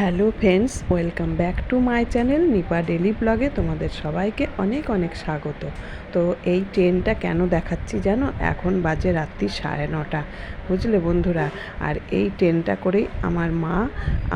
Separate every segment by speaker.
Speaker 1: Hello friends, welcome back to my channel Nipa daily ব্লগে তোমাদের সবাইকে অনেক অনেক স্বাগত। তো এই ট্রেনটা কেন দেখাচ্ছি যেন এখন বাজে রাত্রি সাড়ে নটা, বুঝলে বন্ধুরা? আর এই ট্রেনটা করেই আমার মা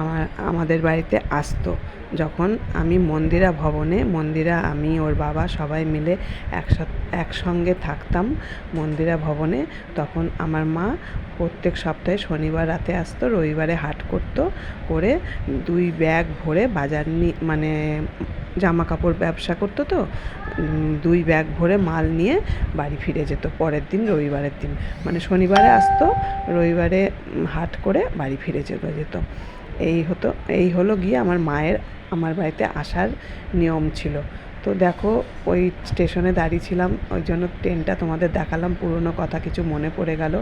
Speaker 1: আমার, আমাদের বাড়িতে আসতো। যখন আমি মন্দিরা ভবনে, মন্দিরা, আমি, ওর বাবা সবাই মিলে একসাথে, একসঙ্গে থাকতাম মন্দিরা ভবনে, তখন আমার মা প্রত্যেক সপ্তাহে শনিবার রাতে আসতো, রবিবারে হাট করতো, করে দুই ব্যাগ ভরে বাজার নি মানে জামা কাপড় ব্যবসা করতো তো দুই ব্যাগ ভরে মাল নিয়ে বাড়ি ফিরে যেত পরের দিন, রবিবারের দিন। মানে শনিবারে আসতো, রবিবারে হাট করে বাড়ি ফিরে যেত যেত। এই হতো এই হলো গিয়ে আমার মায়ের আমার বাড়িতে আসার নিয়ম ছিল। তো দেখো ওই স্টেশনে দাঁড়িয়ে ছিলাম ওই জন্য ট্রেনটা তোমাদের দেখালাম পুরনো কথা কিছু মনে পড়ে গেল।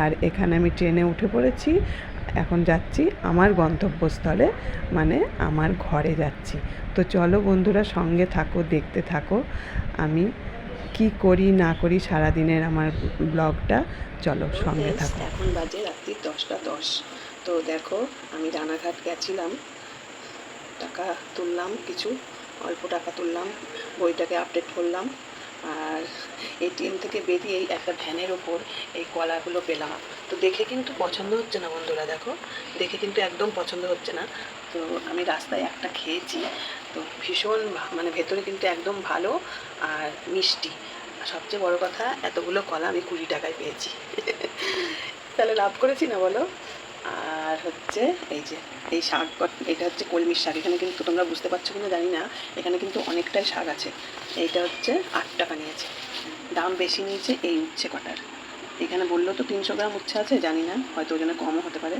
Speaker 1: আর এখানে আমি ট্রেনে উঠে পড়েছি এখন যাচ্ছি আমার গন্তব্যস্থলে মানে আমার ঘরে যাচ্ছি। তো চলো বন্ধুরা সঙ্গে থাকো দেখতে থাকো আমি কি করি না করি সারাদিনের আমার ব্লগটা চলো সঙ্গে থাকো। এখন বাজে রাত্রি দশটা দশ। তো দেখো, আমি রানাঘাট গেছিলাম। টাকা তুললাম কিছু, অল্প টাকা তুললাম, বইটাকে আপডেট করলাম। আর এটিএম থেকে বেরিয়ে একটা ভ্যানের ওপর এই কলাগুলো পেলাম। তো দেখে কিন্তু পছন্দ হচ্ছে না বন্ধুরা, দেখো। দেখে কিন্তু একদম পছন্দ হচ্ছে না। তো আমি রাস্তায় একটা খেয়েছি, তো ভীষণ মানে ভেতরে কিন্তু একদম ভালো আর মিষ্টি। সবচেয়ে বড় কথা, এতগুলো কলা আমি কুড়ি টাকায় পেয়েছি। তাহলে লাভ করেছি না বলো? আর হচ্ছে এই যে, এই শাক এটা হচ্ছে কলমির শাক। এখানে কিন্তু তোমরা বুঝতে পারছ কিনা জানি না। এখানে কিন্তু অনেকটাই শাক আছে। এইটা হচ্ছে আট টাকা নিয়েছে। দাম বেশি নিয়েছে এই উচ্ছে কটার। এখানে বলল তো তিনশো গ্রাম উচ্ছে আছে, জানি না, হয়তো ওজনে কমও হতে পারে।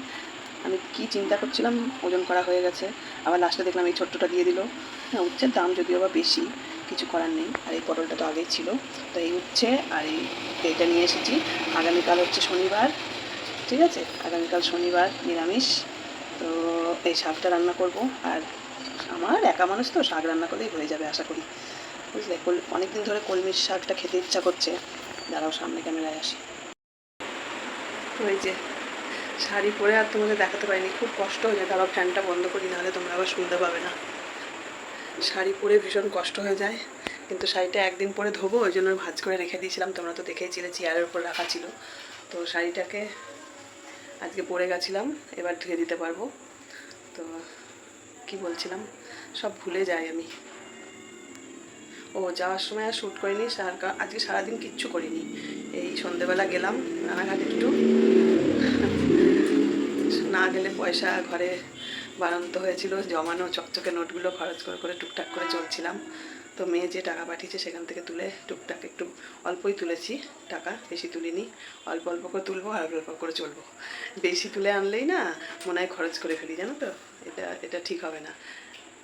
Speaker 1: আমি কি চিন্তা করছিলাম, ওজন করা হয়ে গেছে। আবার লাস্টে দেখলাম এই ছোট্টটা দিয়ে দিল। হ্যাঁ উচ্ছের দাম যদিও বা বেশি, কিছু করার নেই। আর এই পটলটা তো আগেই ছিল। তো এই উচ্ছে আর এই এটা নিয়ে এসেছি। আগামীকাল হচ্ছে শনিবার। ঠিক আছে? আগামীকাল শনিবার নিরামিষ, তো এই শাকটা রান্না করব। আর আমার একা মানুষ তো শাক রান্না করলেই হয়ে যাবে, আশা করি। বুঝলে? অনেকদিন ধরে কলমির শাকটা খেতে ইচ্ছা করছে। দাঁড়াও, সামনে ক্যামেরায় আসি। ওই যে, শাড়ি পরে আর তোমাদের দেখাতে পারিনি, খুব কষ্ট হয়ে যায়। আবার ফ্যানটা বন্ধ করি, নাহলে তোমরা আবার শুনতে পাবে না। শাড়ি পরে ভীষণ কষ্ট হয়ে যায়। কিন্তু শাড়িটা একদিন পরে ধোবো, ওই জন্য ভাজ করে রেখে দিয়েছিলাম। তোমরা তো দেখেইছিলে চেয়ারের উপর রাখা ছিল। তো শাড়িটাকে আজকে পড়ে গেছিলাম, এবার ধুয়ে দিতে পারব। তো কি বলছিলাম? সব ভুলে যাই আমি। ও, যাওয়ার সময় আর শ্যুট করিনি, সার- আজকে সারাদিন কিচ্ছু করিনি। এই সন্ধেবেলা গেলাম, রানাঘাট একটু। না গেলে পয়সা ঘরে বাড়ন্ত হয়েছিল, জমানো চকচকে নোটগুলো খরচ করে করে টুকটাক করে চলছিলাম। তো মেয়ে যে টাকা পাঠিয়েছে সেখান থেকে তুলে টুকটাক একটু অল্পই তুলেছি, টাকা বেশি তুলিনি, অল্প অল্প করে তুলবো আর অল্প অল্প করে চলবো। বেশি তুলে আনলেই না মনে হয় খরচ করে ফেলি, জানো তো? এটা এটা ঠিক হবে না।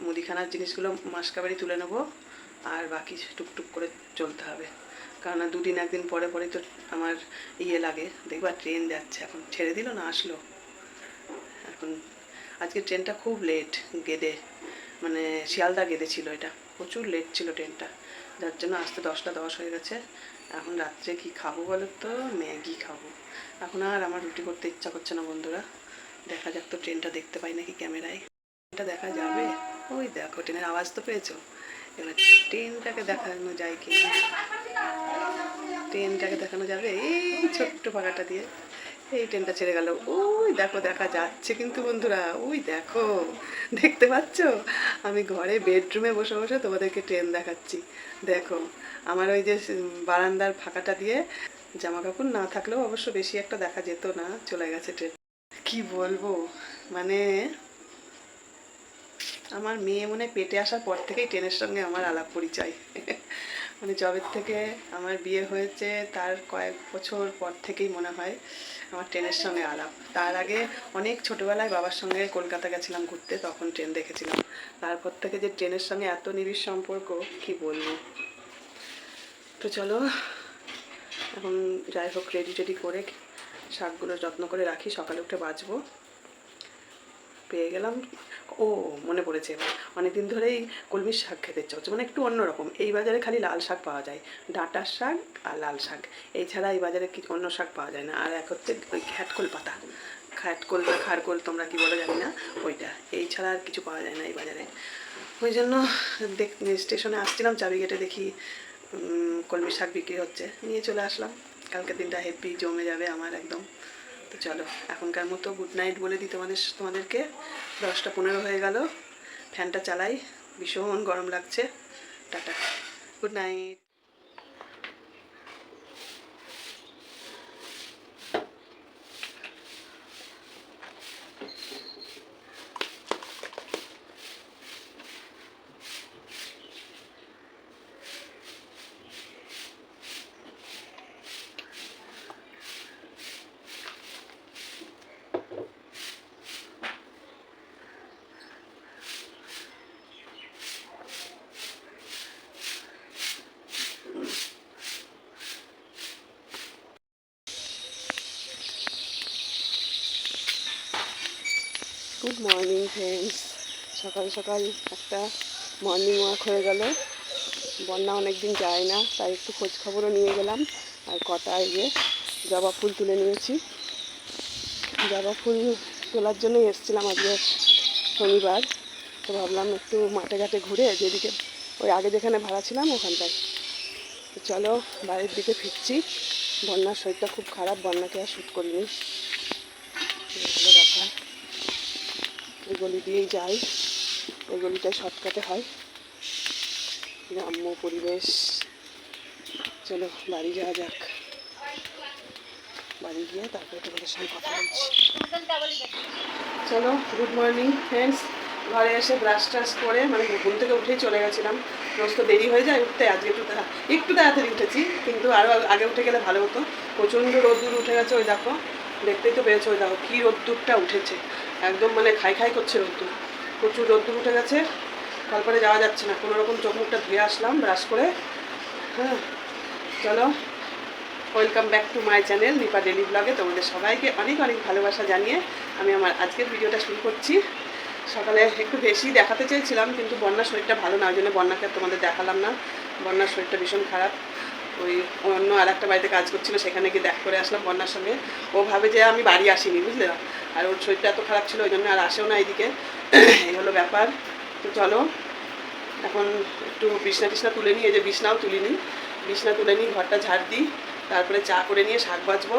Speaker 1: মুদিখানার জিনিসগুলো মাসকাবারি তুলে নেব আর বাকি টুকটুক করে চলতে হবে। কারণ দুদিন একদিন পরে পরে তো আমার ইয়ে লাগে। দেখবা, ট্রেন যাচ্ছে, এখন ছেড়ে দিল না, আসলো। এখন আজকে ট্রেনটা খুব লেট গেদে মানে শিয়ালদা গেদে ছিল এটা। প্রচুর লেট ছিল ট্রেনটা। যার জন্য আসতে দশটা দশ হয়ে গেছে। এখন রাত্রে কি খাব বলো তো ম্যাগি খাব। এখন আর আমার রুটি করতে ইচ্ছা করছে না বন্ধুরা। দেখা যাক তো ট্রেনটা দেখতে পাই নাকি ক্যামেরায়। এটা দেখা যাবে? ওই দেখো, ট্রেনের আওয়াজ তো পেয়েছ। এবার ট্রেনটাকে দেখানো যায় কি ট্রেনটাকে দেখানো যাবে? এই ছোট্ট পাখাটা দিয়ে। এই ট্রেনটা ছেড়ে গেল। ওই দেখো, দেখা যাচ্ছে কিন্তু বন্ধুরা, ওই দেখো, দেখতে পাচ্ছ? আমি ঘরে বেডরুমে বসে বসে তোমাদেরকে ট্রেন দেখাচ্ছি। দেখো, আমার ওই যে বারান্দার ফাঁকাটা দিয়ে জামা কাপড় না থাকলেও অবশ্য বেশি একটা দেখা যেত না, চলে গেছে ট্রেন। কি বলব? মানে আমার মেয়ে মনে পেটে আসার পর থেকেই ট্রেনের সঙ্গে আমার আলাপ পরিচয়। মানে জবের থেকে আমার বিয়ে হয়েছে, তার কয়েক বছর পর থেকেই মনে হয় আমার ট্রেনের সঙ্গে আলাপ। তার আগে অনেক ছোটোবেলায় বাবার সঙ্গে কলকাতা গেছিলাম ঘুরতে, তখন ট্রেন দেখেছিলাম। তারপর থেকে যে ট্রেনের সঙ্গে এত নিবিড় সম্পর্ক, কি বলব? তো চলো, এখন যাই হোক রেডি টেডি করে শাকগুলো যত্ন করে রাখি, সকালে উঠে বাঁচবো। পেয়ে গেলাম। ও মনে পড়েছে। অনেক দিন ধরেই কলমির শাক খেতে ইচ্ছা হচ্ছে মানে একটু অন্যরকম এই বাজারে খালি লাল শাক পাওয়া যায়। ডাঁটার শাক আর লাল শাক। এছাড়া এই বাজারে কিছু অন্য শাক পাওয়া যায় না। আর এক হচ্ছে ওই ঘ্যাটকল পাতা। খাটকোল বা খারকোল তোমরা কি বলো জানি না। ওইটা। এই ছাড়া আর কিছু পাওয়া যায় না এই বাজারে। ওই জন্য দেখ স্টেশনে আসছিলাম চাবি গেটে দেখি উম, কলমি শাক বিক্রি হচ্ছে। নিয়ে চলে আসলাম। কালকের দিনটা হেভি জমে যাবে আমার একদম। তো চলো, এখনকার মতো গুড নাইট বলে দিই তোমাদের তোমাদেরকে। দশটা পনেরো হয়ে গেল। ফ্যানটা চালাই। ভীষণ গরম লাগছে। Tata. Good night good morning friends সকাল সকাল একটা মর্নিং ওয়াক হয়ে গেল। বন্যা অনেক দিন যায় না, তাই একটু খোঁজ খবরও নিয়ে গেলাম। আর কটা যে জবা ফুল তুলে নিয়েছি। জবা ফুল তোলার জন্যই এসেছিলাম আজকে শনিবার। তো ভাবলাম একটু মাঠে ঘাটে ঘুরে যেদিকে, ওই আগে যেখানে ভাড়া ছিলাম ওখানটায়। তো চলো বাড়ির দিকে ফিরছি। বন্যার শরীরটা খুব খারাপ, বন্যাকে আর শ্যুট করিনি। এই হলো ব্যাপার এই গলি দিয়েই যাই। এই গলিটায় শর্টকাটে হয়। গ্রাম্য পরিবেশ। চলো বাড়ি যাওয়া যাক। বাড়ি গিয়ে তারপরে তোমাদের সঙ্গে কথা বলছি। চলো গুড মর্নিং ফ্রেন্ডস ঘরে এসে ব্রাশ ট্রাশ করে মানে ঘুম থেকে উঠেই চলে গেছিলাম। রোজ তো দেরি হয়ে যায় উঠতে, আজকে একটু একটু তাড়াতাড়ি উঠেছি, কিন্তু আরও আগে উঠে গেলে ভালো হতো। প্রচণ্ড রোদ্দুর উঠে গেছে ওই দেখো। দেখতেই তো পেরেছ ওই দেখো, কী রোদ্দুরটা উঠেছে। একদম মানে খাই খাই করছে রোদ্দুর। প্রচুর রোদ্দুর উঠে গেছে। তারপরে যাওয়া যাচ্ছে না। কোনো রকম চোখ মুখটা ধুয়ে আসলাম ব্রাশ করে। হ্যাঁ চলো। Welcome back to my channel Nipa daily ব্লগে তোমাদের সবাইকে অনেক অনেক ভালোবাসা জানিয়ে আমি আমার আজকের ভিডিওটা শুরু করছি। সকালে একটু বেশি দেখাতে চেয়েছিলাম, কিন্তু বন্যার শরীরটা ভালো না, ওই জন্য বন্যাকে তোমাদের দেখালাম না। বন্যার শরীরটা ভীষণ খারাপ। ওই অন্য আর একটা বাড়িতে কাজ করছিল, সেখানে গিয়ে দেখা করে আসলাম বন্যার সঙ্গে। ও ভাবে যে আমি বাড়ি আসিনি, বুঝলে? আর ওর শরীরটা এত খারাপ ছিল ওই জন্য আর আসেও না এইদিকে এই হলো ব্যাপার। তো চলো, এখন একটু বিছনা টিছনা তুলে নিই, এই যে বিছনাও তুলিনি বিছনা তুলে নিই, ঘরটা ঝাড় দিই, তারপরে চা করে নিয়ে শাক বাছবো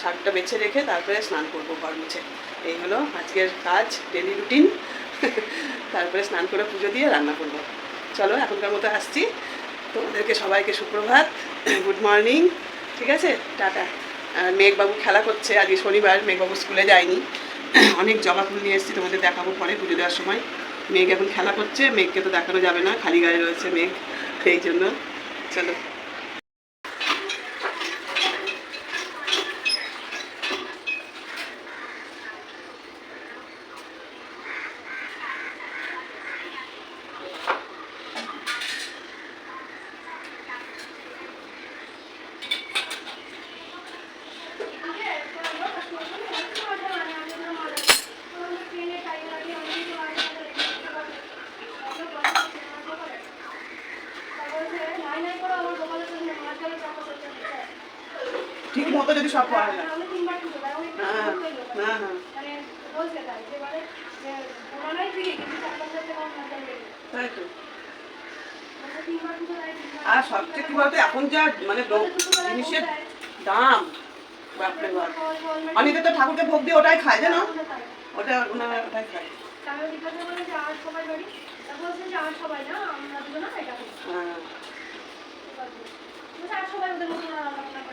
Speaker 1: শাকটা বেছে রেখে তারপরে স্নান করব ঘর মুছে। এই হলো আজকের কাজ ডেলি রুটিন তারপরে স্নান করে পুজো দিয়ে রান্না করব। চলো, এখনকার মতো আসছি। তোমাদেরকে সবাইকে সুপ্রভাত গুড মর্নিং ঠিক আছে? টাটা। মেঘবাবু খেলা করছে, আজকে শনিবার, মেঘবাবু স্কুলে যায়নি। অনেক জবা ফুল নিয়ে এসেছি, তোমাদের দেখাবো পরে পুজো দেওয়ার সময়। মেঘ এখন খেলা করছে, মেঘকে তো দেখানো যাবে না, খালি গায়ে রয়েছে মেঘ, সেই জন্য। চলো ঠিক মতো যদি সব করা যায় হ্যাঁ হ্যাঁ হ্যাঁ তাই তো আর সবচেয়ে কি বলতো এখন যা মানে লো- জিনিসের দাম বাপরে বাপ অনেকে তো ঠাকুরকে ভোগ দিয়ে ওটাই খায় জানো? ওটা ওনারা ওটাই খায়। হ্যাঁ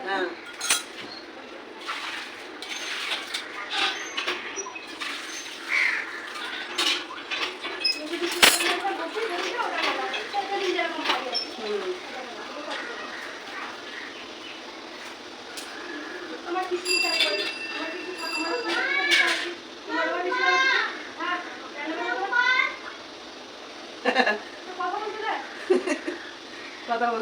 Speaker 1: হ্যাঁ হুম।
Speaker 2: আমার কিছু চাই করে আমার কিছু আমার তোমার বাড়ি হ্যাঁ কথা বলতে দেয়
Speaker 1: কথা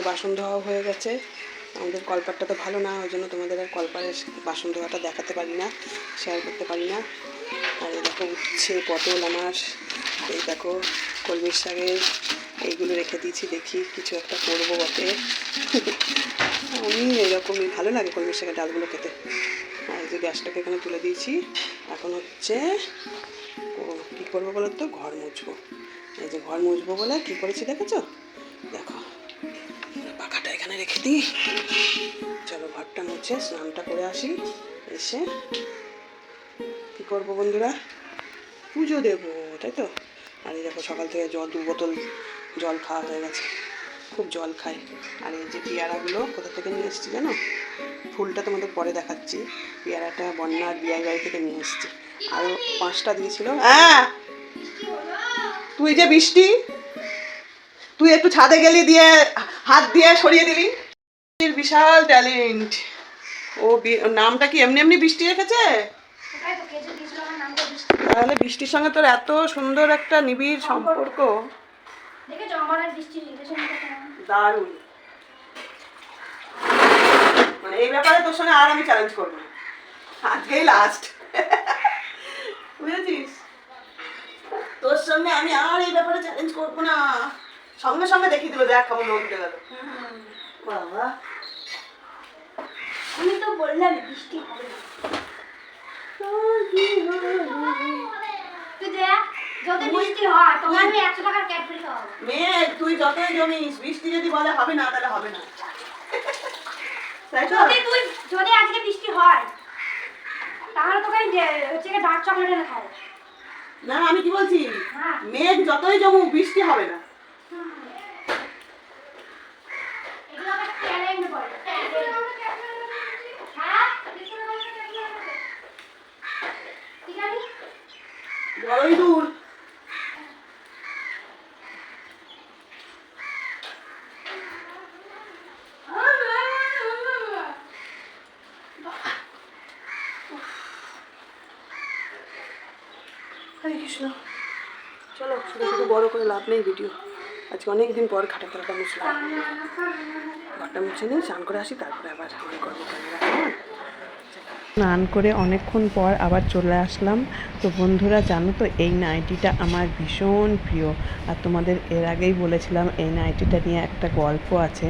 Speaker 1: যে বাসন ধোয়া হয়ে গেছে, আমাদের কলপারটা তো ভালো না, ওই জন্য তোমাদের আর কলপারের বাসন ধোয়াটা দেখাতে পারি না শেয়ার করতে পারি না। আর এই দেখো উচ্ছে, পটল আমার এই দেখো কলমির শাকের এইগুলো রেখে দিয়েছি, দেখি কিছু একটা করব বটে। আমি এরকমই, ভালো লাগে কলমির শাকের ডালগুলো খেতে। আর এই যে গ্যাসটাকে এখানে তুলে দিয়েছি, এখন হচ্ছে ও কী করব বলো তো ঘর মুছবো। এই যে ঘর মুছবো বলে কী করেছি দেখেছ? রেখে দিই চলো ঘরটা মুছে, স্নানটা করে আসি। এসে কী করব বন্ধুরা? পুজো দেবো, তাই তো? আর এই দেখো সকাল থেকে জল দু বোতল জল খাওয়া হয়ে গেছে। খুব জল খাই। আর এই যে পেয়ারাগুলো কোথা থেকে নিয়ে এসেছি জানো? ফুলটা তোমাদের পরে দেখাচ্ছি। পেয়ারাটা বন্যার বিয়ার বাড়ি থেকে নিয়ে এসেছি। আরও পাঁচটা দিয়েছিল। হ্যাঁ! তুই যে বৃষ্টি, তুই একটু ছাদে গেলি দিয়ে হাত দিয়ে সরিয়ে দিলি। বিশাল ট্যালেন্ট। ও নামটা কি এমনি এমনি বৃষ্টি রেখেছে তাহলে বৃষ্টির সঙ্গে তোর এত সুন্দর একটা নিবিড় সম্পর্ক। দারুণ। মানে এই ব্যাপারে তোর সঙ্গে আর আমি চ্যালেঞ্জ করব আজকেই লাস্ট বুঝেছিস? তোর সঙ্গে আমি আর এই ব্যাপারে চ্যালেঞ্জ করব না। সঙ্গে সঙ্গে দেখিয়ে দেবো দেখ কেমন লোক গেল। বাবা।
Speaker 2: আমি তো বললাম বৃষ্টি হবে না। তুই হয়
Speaker 1: যতই জমিস বৃষ্টি যদি বলে হবে না তাহলে হবে না। তাই
Speaker 2: যদি তুই যদি আজকে বৃষ্টি হয় তাহলে তোকে হচ্ছে ডার্ক চকলেট এনে খাব
Speaker 1: না আমি কি বলছি?
Speaker 2: হ্যাঁ।
Speaker 1: মেঘ যতই জমুক বৃষ্টি হবে না
Speaker 2: এগুলো আমার ট্যালেন্ট বলে হ্যাঁ ঠিক আছে
Speaker 1: বড়ই দূর। কৃষ্ণ। চলো, শুধু শুধু বড় করে লাভ নেই ভিডিও আজকে অনেক দিন পর খাটা খাটা মুছলাম। ঘরটা মুছে নিই স্নান করে আসি, তারপরে আবার স্নান করব ক্যামেরা স্নান করে অনেকক্ষণ পর আবার চলে আসলাম। তো বন্ধুরা, জানো তো, এই নাইটিটা আমার ভীষণ প্রিয়। আর তোমাদের এর আগেই বলেছিলাম, এই নাইটিটা নিয়ে একটা গল্প আছে,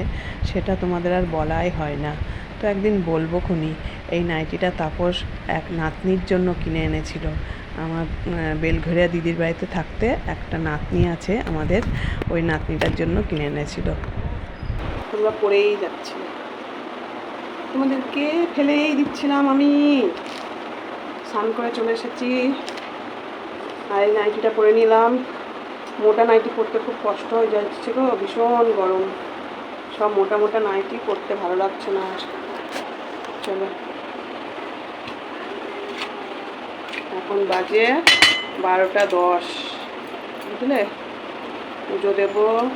Speaker 1: সেটা তোমাদের আর বলাই হয় না। তো একদিন বলব খুনি, এই নাইটিটা তাপস এক নাতনির জন্য কিনে এনেছিল। আমার বেলঘরিয়া দিদির বাড়িতে থাকতে একটা নাতনি আছে আমাদের, ওই নাতনিটার জন্য কিনে এনেছিল। তোমরা পড়েই যাচ্ছিল তোমাদেরকে ফেলেই দিচ্ছিলাম আমি। স্নান করে চলে এসেছি। আর এই নাইটিটা পরে নিলাম। মোটা নাইটি পরতে খুব কষ্ট হয়ে যাচ্ছে গো, ভীষণ গরম। সব মোটা মোটা নাইটি পরতে ভালো লাগছে না। আর চলো। এখন বাজে বারোটা দশ। বুঝলে? পুজো দেবো,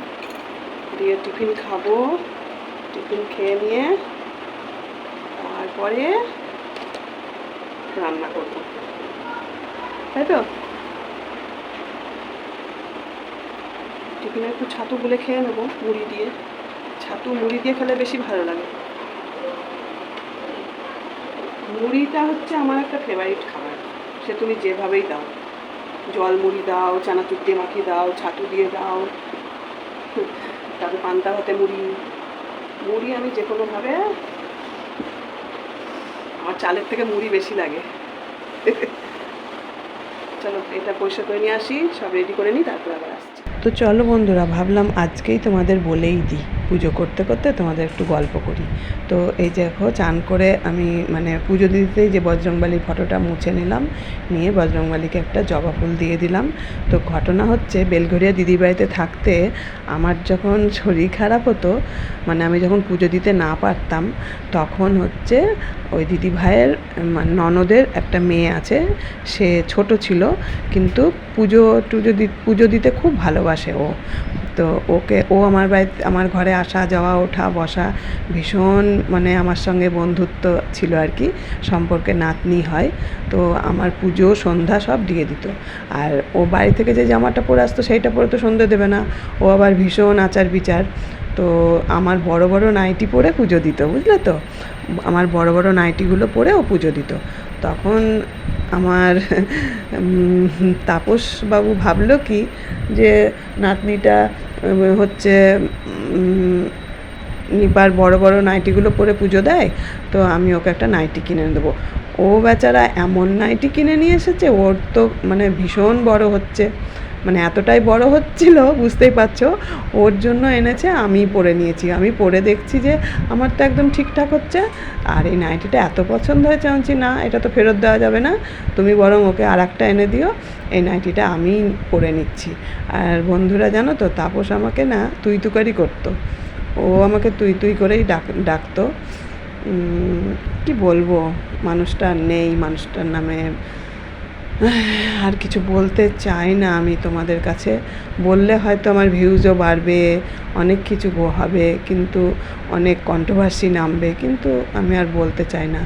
Speaker 1: দিয়ে টিফিন খাব। টিফিন খেয়ে নিয়ে তারপরে রান্না করব। তাই তো? টিফিনে একটু ছাতু গুলে খেয়ে নেব, মুড়ি দিয়ে। ছাতু, মুড়ি দিয়ে খেলে বেশি ভালো লাগে। মুড়িটা হচ্ছে আমার একটা ফেভারিট খাবার। সে তুমি যেভাবেই দাও। জল মুড়ি দাও, চানাচুর দিয়ে মাখিয়ে দাও, ছাতু দিয়ে দাও। তারপর পান্তা ভাতে মুড়ি। মুড়ি আমি যে কোনোভাবে চালের থেকে মুড়ি বেশি লাগে। চলো, এটা পয়সা করে নিয়ে আসি, সব রেডি করে নিই, তারপর আবার আসছি। তো চলো বন্ধুরা, ভাবলাম আজকেই তোমাদের বলেই দিই। পুজো করতে করতে তোমাদের একটু গল্প করি। তো এই দেখো, চান করে আমি মানে পুজো দিতেই যে বজরংবালির ফটোটা মুছে নিলাম, নিয়ে বজরংবালিকে একটা জবা ফুল দিয়ে দিলাম। তো ঘটনা হচ্ছে বেলঘরিয়া দিদির বাড়িতে থাকতে আমার যখন শরীর খারাপ হতো মানে আমি যখন পুজো দিতে না পারতাম, তখন হচ্ছে ওই দিদি ভাইয়ের মানে ননদের একটা মেয়ে আছে, সে ছোট ছিল, কিন্তু পুজো টুজো দি, পুজো দিতে খুব ভালোবাসে ও। তো ওকে, ও আমার বাড়িতে, আমার ঘরে আসা, যাওয়া, ওঠা, বসা ভীষণ মানে আমার সঙ্গে বন্ধুত্ব ছিল আর কি, সম্পর্কে নাতনি হয়। তো আমার পুজো, সন্ধ্যা সব দিয়ে দিত। আর ও বাড়ি থেকে যে জামাটা পরে আসতো, সেইটা পরে তো সন্ধে দেবে না। ও আবার ভীষণ আচার বিচার
Speaker 3: তো আমার বড় বড় নাইটি পরে পুজো দিত, বুঝলে তো? আমার বড় বড় নাইটিগুলো পরে ও পুজো দিত। তখন আমার তাপসবাবু ভাবলো কি যে নাতনিটা হচ্ছে নিপার বড় বড় নাইটিগুলো পরে পুজো দেয়, তো আমি ওকে একটা নাইটি কিনে দেবো। ও বেচারা এমন নাইটি কিনে নিয়ে এসেছে, ওর তো মানে ভীষণ বড় হচ্ছে। মানে এতটাই বড় হচ্ছিল, বুঝতেই পারছ? ওর জন্য এনেছে, আমি পরে নিয়েছি। আমি পরে দেখছি যে আমার তো একদম ঠিকঠাক হচ্ছে। আর এই নাইটিটা এত পছন্দ হয়েছে, আমি না, এটা তো ফেরত দেওয়া যাবে না। তুমি বরং ওকে আর একটা এনে দিও। এই নাইটিটা আমি পরে নিচ্ছি। আর বন্ধুরা, জানো তো, তাপস আমাকে না তুই তুকারি করতো। ও আমাকে তুই তুই করেই ডাক, ডাকতো। কি বলব? মানুষটা নেই, মানুষটার নামে আর কিছু বলতে চাই না আমি তোমাদের কাছে। বললে হয়তো আমার ভিউজও বাড়বে, অনেক কিছু হবে, কিন্তু অনেক কন্ট্রোভার্সি নামবে, কিন্তু আমি আর বলতে চাই না।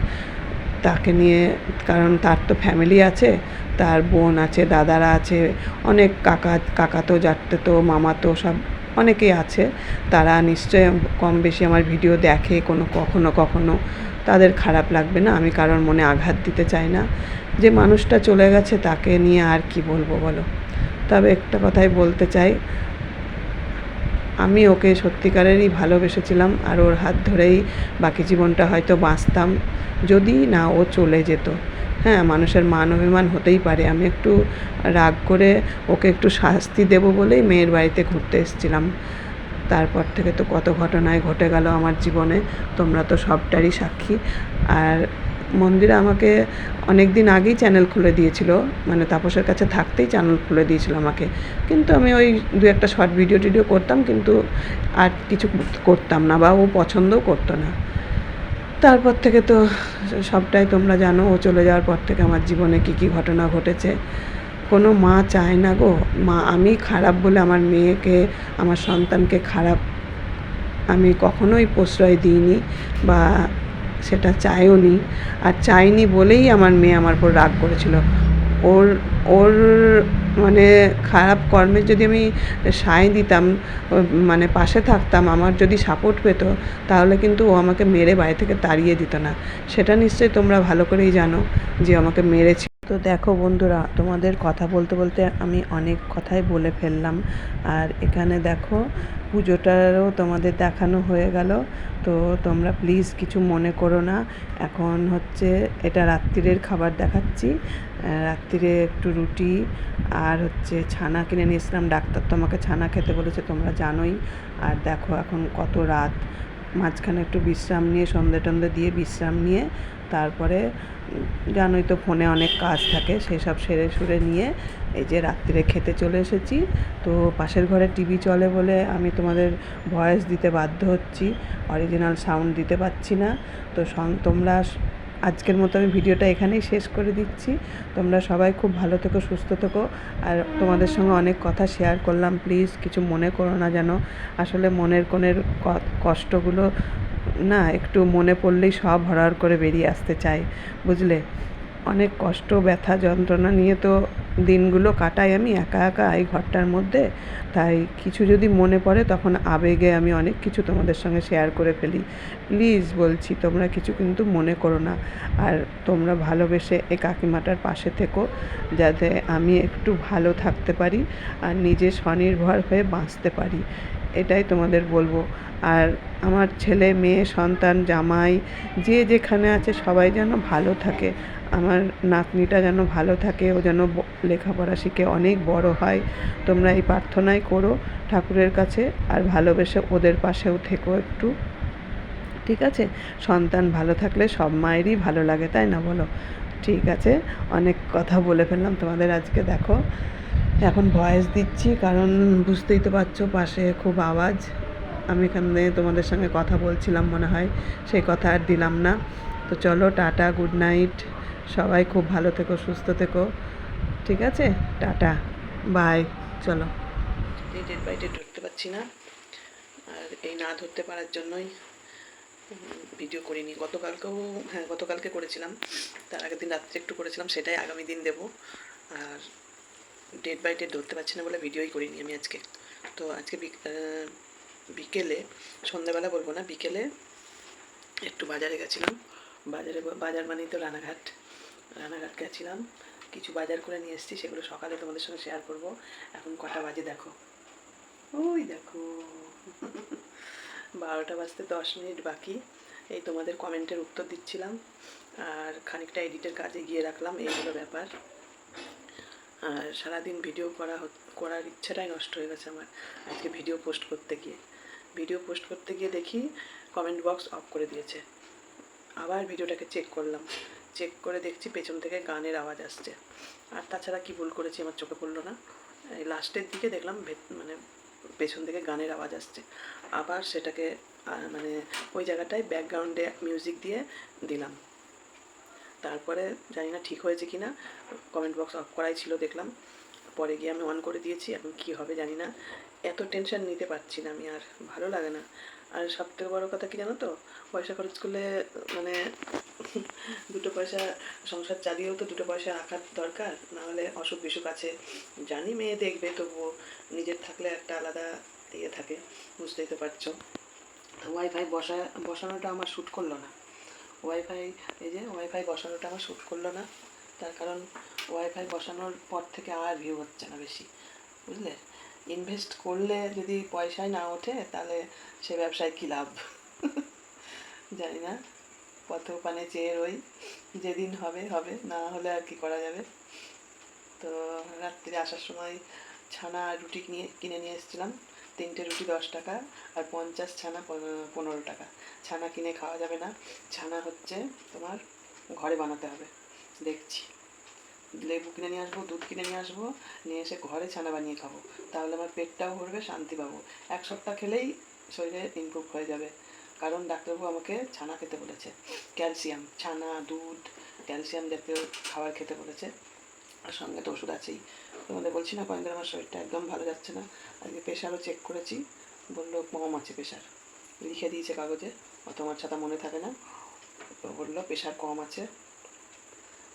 Speaker 3: তাকে নিয়ে, কারণ তার তো ফ্যামিলি আছে, তার বোন আছে, দাদারা আছে, অনেক কাকা কাকাতো জাটতো মামাতো সব অনেকেই আছে। তারা নিশ্চয় কম বেশি আমার ভিডিও দেখে, কোনো কখনো কখনো তাদের খারাপ লাগবে না, আমি কারোর মনে আঘাত দিতে চাই না। যে মানুষটা চলে গেছে তাকে নিয়ে আর কি বলব বলো? তবে একটা কথাই বলতে চাই, আমি ওকে সত্যিকারেরই ভালোবেসেছিলাম আর ওর হাত ধরেই বাকি জীবনটা হয়তো বাঁচতাম, যদি না ও চলে যেত। হ্যাঁ মানুষের মান অভিমান হতেই পারে। আমি একটু রাগ করে ওকে একটু শাস্তি দেবো বলেই মেয়ের বাড়িতে ঘুরতে এসেছিলাম। তারপর থেকে তো কত ঘটনায় ঘটে গেল আমার জীবনে। তোমরা তো সবটারই সাক্ষী। আর মন্দিরা আমাকে অনেক দিন আগেই চ্যানেল খুলে দিয়েছিল। মানে তাপসের কাছে থাকতেই চ্যানেল খুলে দিয়েছিল আমাকে। কিন্তু আমি ওই দু একটা শর্ট ভিডিও টিডিও করতাম, কিন্তু আর কিছু করতাম না বা ও পছন্দও করতো না। তারপর থেকে তো সবটাই তোমরা জানো, ও চলে যাওয়ার পর থেকে আমার জীবনে কী কী ঘটনা ঘটেছে। কোনো মা চায় না গো। মা আমি খারাপ বলে আমার মেয়েকে, আমার সন্তানকে খারাপ আমি কখনোই প্রশ্রয় দিইনি বা সেটা চায়ও নি। আর চায়নি বলেই আমার মেয়ে আমার উপর রাগ করেছিল। ওর ওর মানে খারাপ কর্মে যদি আমি সায় দিতাম মানে পাশে থাকতাম, আমার যদি সাপোর্ট পেতো, তাহলে কিন্তু ও আমাকে মেরে বাড়ি থেকে তাড়িয়ে দিত না। সেটা নিশ্চয়ই তোমরা ভালো করেই জানো যে আমাকে মেরেছে তো দেখো বন্ধুরা, তোমাদের কথা বলতে বলতে আমি অনেক কথাই বলে ফেললাম। আর এখানে দেখো, পুজোটারও তোমাদের দেখানো হয়ে গেল। তো তোমরা প্লিজ কিছু মনে করো না। এখন হচ্ছে এটা রাত্রিরের খাবার দেখাচ্ছি। রাত্রিরে একটু রুটি আর হচ্ছে ছানা কিনে নিয়েছিলাম। ডাক্তার তো আমাকে ছানা খেতে বলেছে, তোমরা জানোই। আর দেখো এখন কত রাত। মাঝখানে একটু বিশ্রাম নিয়ে সন্ধে টন্ধে দিয়ে বিশ্রাম নিয়ে, তারপরে জানোই তো ফোনে অনেক কাজ থাকে, সেসব সেরে সুরে নিয়ে এই যে রাত্রিরে খেতে চলে এসেছি। তো পাশের ঘরে টিভি চলে বলে আমি তোমাদের ভয়েস দিতে বাধ্য হচ্ছি, অরিজিনাল সাউন্ড দিতে পারছি না। তো তোমরা আজকের মতো আমি ভিডিওটা এখানেই শেষ করে দিচ্ছি। তোমরা সবাই খুব ভালো থেকো, সুস্থ থেকো। আর তোমাদের সঙ্গে অনেক কথা শেয়ার করলাম। প্লিজ কিছু মনে করো না যেন। আসলে মনের কোণের কষ্টগুলো না একটু মনে পড়লেই সব হরহর করে বেরিয়ে আসতে চাই বুঝলে? অনেক কষ্ট, ব্যথা, যন্ত্রণা নিয়ে তো দিনগুলো কাটাই আমি একা একা এই ঘরটার মধ্যে। তাই কিছু যদি মনে পড়ে তখন আবেগে আমি অনেক কিছু তোমাদের সঙ্গে শেয়ার করে ফেলি। প্লিজ বলছি, তোমরা কিছু কিন্তু মনে করো না। আর তোমরা ভালোবেসে এই কাকিমাটার পাশে থেকো, যাতে আমি একটু ভালো থাকতে পারি আর নিজে স্বনির্ভর হয়ে বাঁচতে পারি। এটাই তোমাদের বলব। আর আমার ছেলে, মেয়ে, সন্তান, জামাই, যে যেখানে আছে সবাই যেন ভালো থাকে। আমার নাতনিটা যেন ভালো থাকে, ও যেন লেখাপড়া শিখে অনেক বড় হয়। তোমরা এই প্রার্থনাই করো ঠাকুরের কাছে আর ভালোবেসে ওদের পাশেও থেকো একটু। ঠিক আছে? সন্তান ভালো থাকলে সব মায়েরই ভালো লাগে, তাই না বলো? ঠিক আছে? অনেক কথা বলে ফেললাম তোমাদের আজকে, দেখো। এখন ভয়েস দিচ্ছি, কারণ বুঝতেই তো পারছ পাশে খুব আওয়াজ। আমি এখানে তোমাদের সঙ্গে কথা বলছিলাম মনে হয়, সেই কথা আর দিলাম না। তো চলো, টাটা, গুড নাইট। সবাই খুব ভালো থেকো, সুস্থ থেকো। ঠিক আছে? টাটা। বাই। চলো। ডেট বাই ডেট ধরতে পারছি না। আর এই না ধরতে পারার জন্যই ভিডিও করিনি। গতকালকেও হ্যাঁ গতকালকে করেছিলাম। তার আগের দিন রাত্রে একটু করেছিলাম, সেটাই আগামী দিন দেবো। আর ডেট বাই ডেট ধরতে পারছি না বলে ভিডিওই করিনি আমি আজকে। তো আজকে বিক-
Speaker 1: বিকেলে, সন্ধ্যাবেলা বলব না, বিকেলে একটু বাজারে গেছিলাম। বাজারে, বাজার মানেই তো রানাঘাট। রানাঘাট গেছিলাম। কিছু বাজার করে নিয়ে এসেছি, সেগুলো সকালে তোমাদের সঙ্গে শেয়ার করব। এখন কটা বাজে দেখো। ওই দেখো। বারোটা বাজতে দশ মিনিট বাকি। এই তোমাদের কমেন্টের উত্তর দিচ্ছিলাম। আর খানিকটা এডিটের কাজে গিয়ে রাখলাম, এই হলো ব্যাপার। আর সারাদিন ভিডিও করা করার ইচ্ছাটাই নষ্ট হয়ে গেছে আমার। আজকে ভিডিও পোস্ট করতে গিয়ে। ভিডিও পোস্ট করতে গিয়ে দেখি কমেন্ট বক্স অফ করে দিয়েছে। আবার ভিডিওটাকে চেক করলাম। চেক করে দেখছি, পেছন থেকে গানের আওয়াজ আসছে। আর তাছাড়া কি ভুল করেছি আমার চোখে পড়ল না। এই লাস্টের দিকে দেখলাম মানে পেছন থেকে গানের আওয়াজ আসছে। আবার সেটাকে মানে ওই জায়গাটায় ব্যাকগ্রাউন্ডে মিউজিক দিয়ে দিলাম। তারপরে জানি না ঠিক হয়েছে কি না কমেন্ট বক্স অফ করাই ছিল দেখলাম। পরে গিয়ে আমি অন করে দিয়েছি, এখন কি হবে জানি না। এত টেনশন নিতে পারছি না আমি, আর ভালো লাগে না। আর সব থেকে বড়ো কথা কি জানো তো? পয়সা খরচ করলে মানে দুটো পয়সা সংসার চালিয়েও তো দুটো পয়সা রাখার দরকার। নাহলে অসুখ বিসুখ আছে। জানি মেয়ে দেখবে, তবুও নিজের থাকলে একটা আলাদা ইয়ে থাকে, বুঝতেই তো পারছ। ওয়াইফাই বসা, বসানোটা আমার শ্যুট করল না। ওয়াইফাই এই যে ওয়াইফাই বসানোটা আমার শ্যুট করল না। তার কারণ ওয়াইফাই বসানোর পর থেকে আর ভিউ হচ্ছে না বেশি, বুঝলে? ইনভেস্ট করলে যদি পয়সায় না ওঠে, তাহলে সে ব্যবসায় কী লাভ? জানি না, পথ পানে চেয়ে রই, যেদিন হবে হবে, না হলে আর কি করা যাবে? তো রাত্রে আসার সময় ছানা আর রুটি নিয়ে কিনে নিয়ে এসেছিলাম, তিনটে রুটি দশ টাকা আর পঞ্চাশ ছানা পনেরো টাকা। ছানা কিনে খাওয়া যাবে না, ছানা হচ্ছে তোমার ঘরে বানাতে হবে। দেখছি। লেবু কিনে নিয়ে আসব, দুধ কিনে নিয়ে আসব, নিয়ে এসে ঘরে ছানা বানিয়ে খাব। তাহলে আমার পেটটাও ভরবে, শান্তি পাবো। এক সপ্তাহ খেলেই শরীরে ইমপ্রুভ হয়ে যাবে। কারণ ডাক্তারবাবু আমাকে ছানা খেতে বলেছে। ক্যালসিয়াম, ছানা, দুধ, ক্যালসিয়াম জাতীয় খাবার খেতে বলেছে। আর সঙ্গে তো ওষুধ আছেই। তোমাদের বলছি না কয়েকদিন আমার শরীরটা একদম ভালো যাচ্ছে না। আজকে প্রেশারও চেক করেছি। বলল, কম আছে প্রেশার লিখে দিয়েছে কাগজে। অত আমার ছাতা মনে থাকে না। তো বলল প্রেশার কম আছে।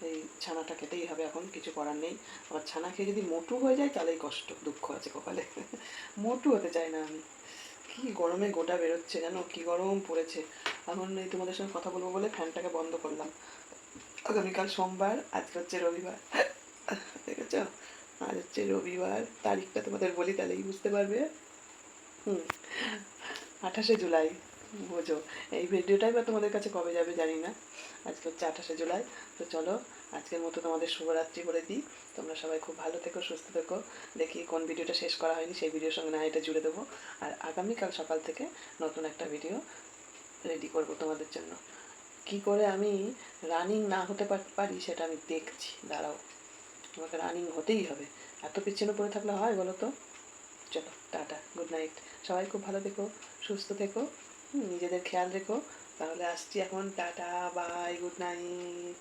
Speaker 1: এই ছানাটা খেতেই হবে, এখন কিছু করার নেই। আবার ছানা খেয়ে যদি মোটু হয়ে যায়, তাহলেই কষ্ট, দুঃখ আছে কপালে। মোটু হতে চাই না আমি। কি গরমে গোটা বেরোচ্ছে জানো, কি গরম পড়েছে। এখন এই তোমাদের সঙ্গে কথা বলব বলে ফ্যানটাকে বন্ধ করলাম। আগামীকাল সোমবার, আজকে হচ্ছে রবিবার। দেখেছ? আজ হচ্ছে রবিবার, তারিখটা তোমাদের বলি, তাহলেই বুঝতে পারবে। হুম, আঠাশে জুলাই। বোঝো। এই ভিডিওটাই বা তোমাদের কাছে কবে যাবে জানি না। আজকে হচ্ছে আঠাশে জুলাই। তো চলো, আজকের মতো তোমাদের শুভরাত্রি বলে দিই। তোমরা সবাই খুব ভালো থেকো, সুস্থ থেকো। দেখি কোন ভিডিওটা শেষ করা হয়নি, সেই ভিডিওর সঙ্গে না এটা জুড়ে দেবো। আর আগামীকাল সকাল থেকে নতুন একটা ভিডিও রেডি করব তোমাদের জন্য। কি করে আমি রানিং না হতে পারি সেটা আমি দেখছি। দাঁড়াও। আমাকে রানিং হতেই হবে। এত পিছনে পড়ে থাকলে হয় বলো তো? চলো, টাটা গুড নাইট সবাই খুব ভালো থেকো, সুস্থ থেকো। নিজেদের খেয়াল রেখো। তাহলে আসছি এখন টাটা বাই গুড নাইট